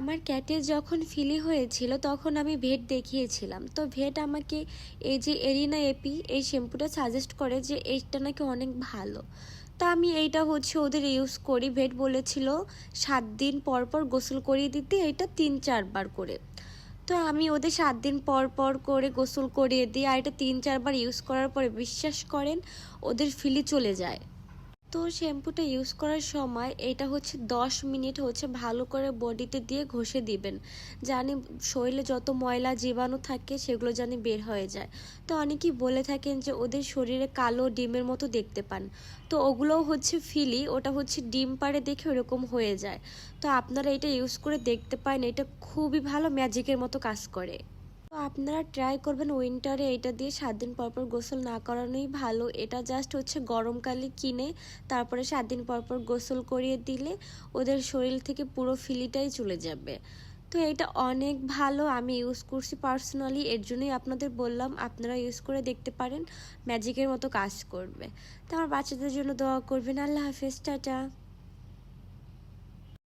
আমার ক্যাটের যখন ফিলি হয়েছিল, তখন আমি ভেট দেখিয়েছিলাম। তো ভেট আমাকে এই যে এরিনা এপি, এই শ্যাম্পুটা সাজেস্ট করে যে এইটা নাকি অনেক ভালো। তো আমি এইটা হচ্ছে ওদের ইউজ করি। ভেট বলেছিল, সাত দিন পর পর গোসল করিয়ে দিতে, এইটা তিন চারবার করে। তো আমি ওদের সাত দিন পর পর করে গোসল করিয়ে দিই, আর এটা তিন চারবার ইউজ করার পরে বিশ্বাস করেন, ওদের ফিলি চলে যায়। তো শ্যাম্পুটা ইউজ করার সময় এটা হচ্ছে দশ মিনিট হচ্ছে ভালো করে বডিতে দিয়ে ঘষে দিবেন। জানি শরীরে যত ময়লা জীবাণু থাকে সেগুলো জানি বের হয়ে যায়। তো অনেকেই বলে থাকেন যে ওদের শরীরে কালো ডিমের মতো দেখতে পান। তো ওগুলোও হচ্ছে ফিলি, ওটা হচ্ছে ডিম পাড়ে দেখে ওরকম হয়ে যায়। তো আপনারা এটা ইউজ করে দেখতে পারেন, এটা খুবই ভালো ম্যাজিকের মতো কাজ করে। তো আপনারা ট্রাই করবেন উইন্টারে এটা দিয়ে সাত দিন পর পর গোসল না করানোই ভালো। এটা জাস্ট হচ্ছে গরমকালে কিনে, তারপরে সাত দিন পর পর গোসল করিয়ে দিলে ওদের শরীর থেকে পুরো ফিলিটাই চলে যাবে। তো এটা অনেক ভালো, আমি ইউজ করছি পার্সোনালি এর জন্যই আপনাদের বললাম, আপনারা ইউজ করে দেখতে পারেন ম্যাজিকের মতো কাজ করবে। তো আমার বাচ্চাদের জন্য দোয়া করবেন, আল্লাহ হাফেজ, টাটা।